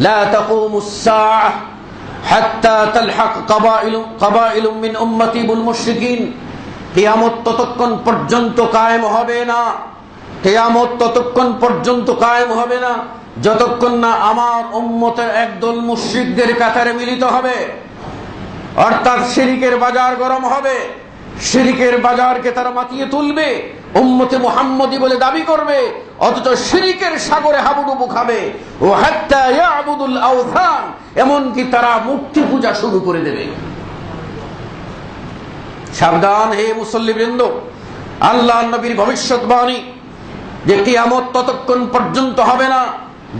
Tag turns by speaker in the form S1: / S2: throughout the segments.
S1: لا تقوم الساعة حتى تلحق قبائل قبائل من أمتي بالمشركين কিয়ামত ততক্ষণ পর্যন্ত কায়েম হবে না কিয়ামত ততক্ষণ পর্যন্ত কায়েম হবে না যতক্ষণ না আমার উম্মতের একদল মুশ্রিকদের কাতারে মিলিত হবে অর্থাৎ শিরিকের বাজার গরম হবে শিরিকের বাজারকে তারা মাতিয়ে তুলবে উম্মতে মুহাম্মদি বলে দাবি করবে অথচ শিরিকের সাগরে হাবুডুবু খাবে ও হাত্তা এমনকি তারা মূর্তি পূজা শুরু করে দেবে। সাবধান হে মুসল্লিবৃন্দ, আল্লাহ নবীর ভবিষ্যৎবাণী যে কিয়ামত ততক্ষণ পর্যন্ত হবে না,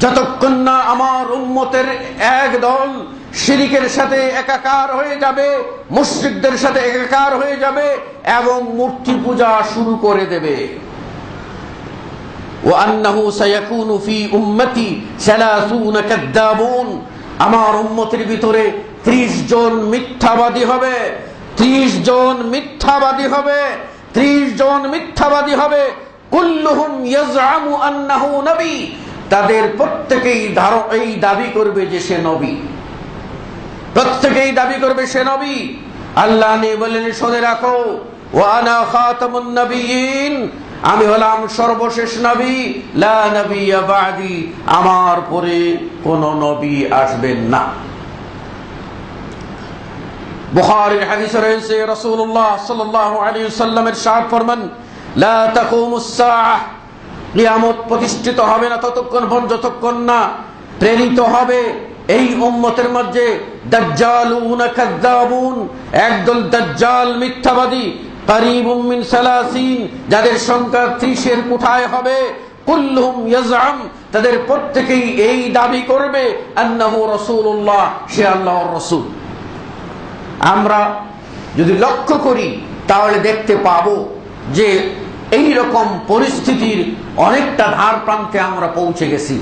S1: যতক্ষণ না আমার উম্মতের এক দল শিরিকের সাথে একাকার হয়ে যাবে, মুশ্রিকদের সাথে একাকার হয়ে যাবে এবং মূর্তি পূজা শুরু করে দেবে। وأنه سيكون في أمتي ثلاثون كذابون আমার উম্মতের ভিতরে ত্রিশ জন মিথ্যাবাদী হবে ত্রিশ জন মিথ্যাবাদী হবে ত্রিশ জন মিথ্যাবাদী হবে কুল্লুহুম ইয়াজআমু আন্নাহু নবী তাদের প্রত্যেকেই ধারো এই দাবি করবে যে সে নবী প্রত্যেকেই দাবি করবে সে নবী আল্লাহ নিয়ে বললেন শুনে রাখো ওয়ানা খাতামুন নবিয়িন আমি হলাম সর্বশেষ নবী। লা নবিয়্যা বাদি। আমার পরে কোন নবী আসবেন না। বুখারীর হাদিসে রয়েছে, রাসূলুল্লাহ সাল্লাল্লাহু আলাইহি ওয়াসাল্লামের সাথ ফরমান, লা তাকুমুস সাআহ। কিয়ামত প্রতিষ্ঠিত হবে না ততক্ষণ পর্যন্ত, যতক্ষণ না প্রেরিত হবে এই উম্মতের মধ্যে। দাজ্জালুন কাযযাবুন। একদল দাজ্জাল মিথ্যাবাদী মিন যাদের সংখ্যা 30 এর কোঠায় হবে তাদের প্রত্যেকেই এই দাবি করবে আল্লাহর আমরা যদি লক্ষ্য করি, তাহলে দেখতে পাব যে এই রকম পরিস্থিতির অনেকটা ধার প্রান্তে আমরা পৌঁছে গেছি।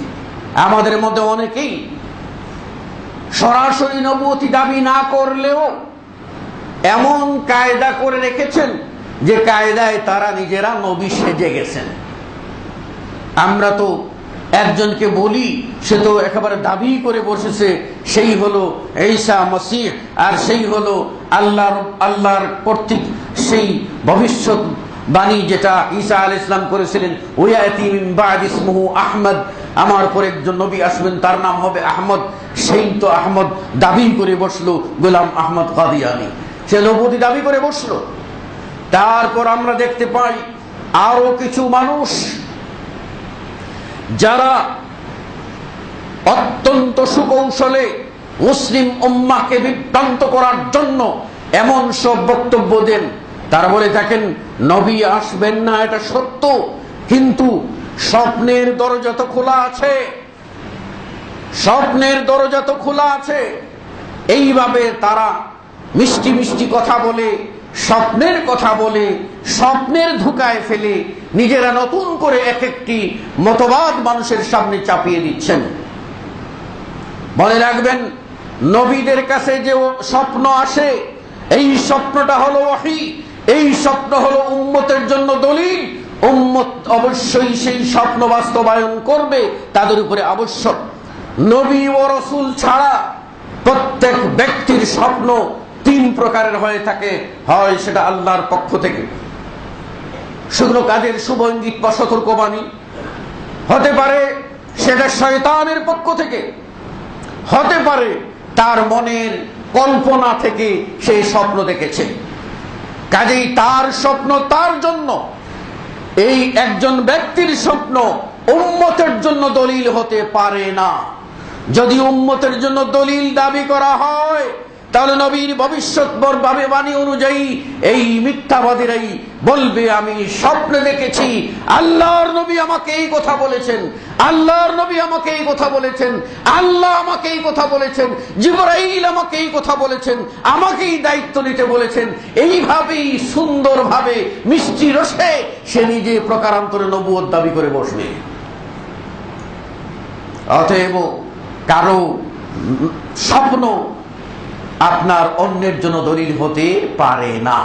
S1: আমাদের মধ্যে অনেকেই সরাসরি নবতী দাবি না করলেও এমন কায়দা করে রেখেছেন যে কায়দায় তারা নিজেরা নবী সেজে গেছেন। আমরা তো একজনকে বলি, সে তো একেবারে দাবি করে বসেছে, সেই হলো ঈসা মসিহ, আর সেই হলো আল্লাহর আল্লাহর কর্তৃক সেই ভবিষ্যৎ বাণী যেটা ঈসা আল ইসলাম করেছিলেন ওয়াতি বাদ ইসমুহু আহমদ আমার পরে একজন নবী আসবেন, তার নাম হবে আহমদ। সেই তো আহমদ দাবি করে বসল, গোলাম আহমদ কাদিয়ানি সে নবতী দাবি করে বসল। তারপর আমরা দেখতে পাই আরও কিছু মানুষ যারা অত্যন্ত সুকৌশলে মুসলিম উম্মাকে বিভ্রান্ত করার জন্য এমন সব বক্তব্য দেন। তারা বলে থাকেন নবী আসবেন না, এটা সত্য, কিন্তু স্বপ্নের দরজা তো খোলা আছে। স্বপ্নের দরজা তো খোলা আছে। এইভাবে তারা মিষ্টি মিষ্টি কথা বলে, স্বপ্নের কথা বলে, স্বপ্নের ধোকায় ফেলে নিজেরা নতুন করে এক একটি মতবাদ মানুষের সামনে চাপিয়ে দিচ্ছেন। মনে রাখবেন, নবীদের কাছে যে স্বপ্ন আসে, এই স্বপ্নটা হলো ওয়াহি এই স্বপ্ন হলো উম্মতের জন্য দলিল। উম্মত অবশ্যই সেই স্বপ্ন বাস্তবায়ন করবে, তাদের উপরে আবশ্যক। নবী ও রসুল ছাড়া প্রত্যেক ব্যক্তির স্বপ্ন তিন প্রকারের হয়ে থাকে, হয় সেটা আল্লাহর পক্ষ থেকে। শুকনো কাজের শুভ ইঙ্গিত বা সতর্কবাণী, হতে পারে সেটা শয়তানের পক্ষ থেকে, হতে পারে তার মনের কল্পনা থেকে সে স্বপ্ন দেখেছে। কাজেই তার স্বপ্ন তার জন্য, এই একজন ব্যক্তির স্বপ্ন উম্মতের জন্য দলিল হতে পারে না। যদি উম্মতের জন্য দলিল দাবি করা হয় তাহলে নবীর ভবিষ্যৎ ভাবে বাণী অনুযায়ী এই মিথ্যাবাদীরাই বলবে, আমি স্বপ্নে দেখেছি, আল্লাহর নবী আমাকে এই কথা বলেছেন, আল্লাহর নবী আমাকে এই কথা বলেছেন, আল্লাহ আমাকে এই কথা বলেছেন, জিবরাইল আমাকে এই কথা বলেছেন, আমাকেই দায়িত্ব নিতে বলেছেন। এইভাবেই সুন্দরভাবে মিষ্টি রসে সে নিজে প্রকারান্তরে নবুয়ত দাবি করে বসবে। অতএব কারও স্বপ্ন আপনার অন্যের জন্য দলিল হতে পারে না।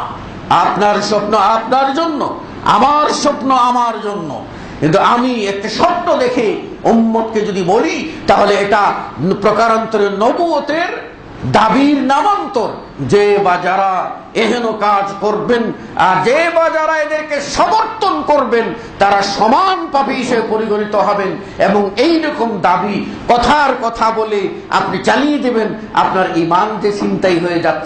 S1: আপনার স্বপ্ন আপনার জন্য, আমার স্বপ্ন আমার জন্য। কিন্তু আমি একটা স্বপ্ন দেখে উম্মতকে যদি বলি, তাহলে এটা প্রকারান্তরে নবুয়তের দাবির নামান্তর। যে বা যারা এহেন কাজ করবেন, আর যে বা যারা এদেরকে সমর্থন করবেন, তারা সমান পাপী হিসেবে পরিগণিত হবেন এবং এই রকম দাবি কথার কথা বলে আপনি চালিয়ে দেবেন। আপনার ইমান যে চিন্তাই হয়ে যাচ্ছে।